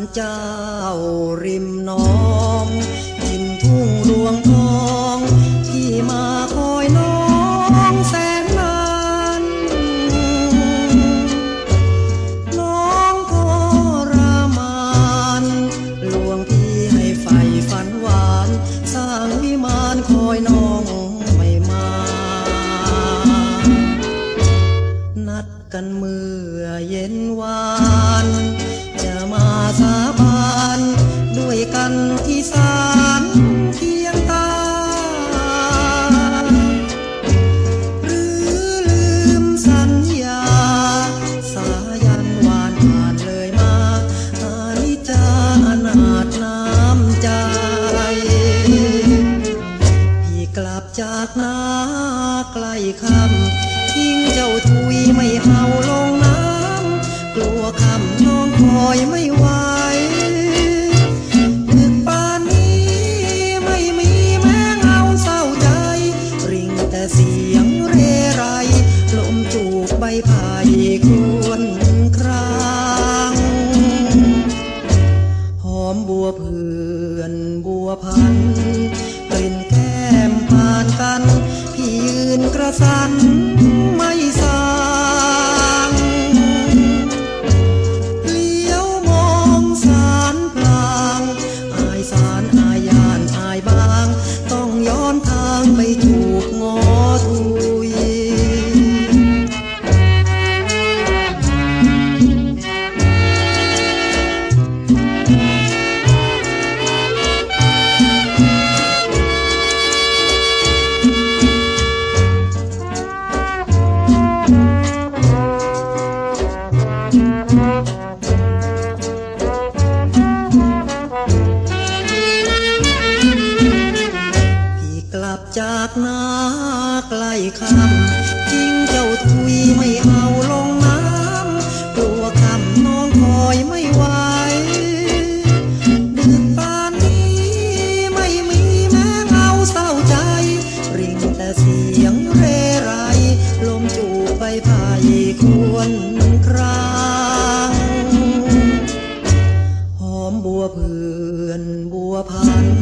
าลเจ้าริมน้องกินทุ่งรวงทองที่มาคอยน้องแสนนานน้องทรมานลวงพี่ให้ไฟฝันหวาน สร้างวิมานคอยน้องไม่มา นัดกันเมื่อเย็นวานากนาใกล้คำทิ้งเจ้าทุยไม่เอาลงน้ำกลัวคำน้องคอยไม่ไหวดึกป่านนี้ไม่มีแม้เงาเศร้าใจ ริ่งแต่เสียงเรไร ลมจูบใบไผ่ครวนครางหอมบัวเพื่อนบัวพัน กัน พี่ยืนกระสันากนาใกล้คำทิ้งเจ้าทุยไม่เอาลงน้ำกลัวคำน้องคอยไม่ไหวดึกป่านนี้ไม่มีแม้เงาเศร้าใจ ริงแต่เสียงเรไรลมจูบใบไผ่ควรครางหอมบัวเพื่อนบัวพัน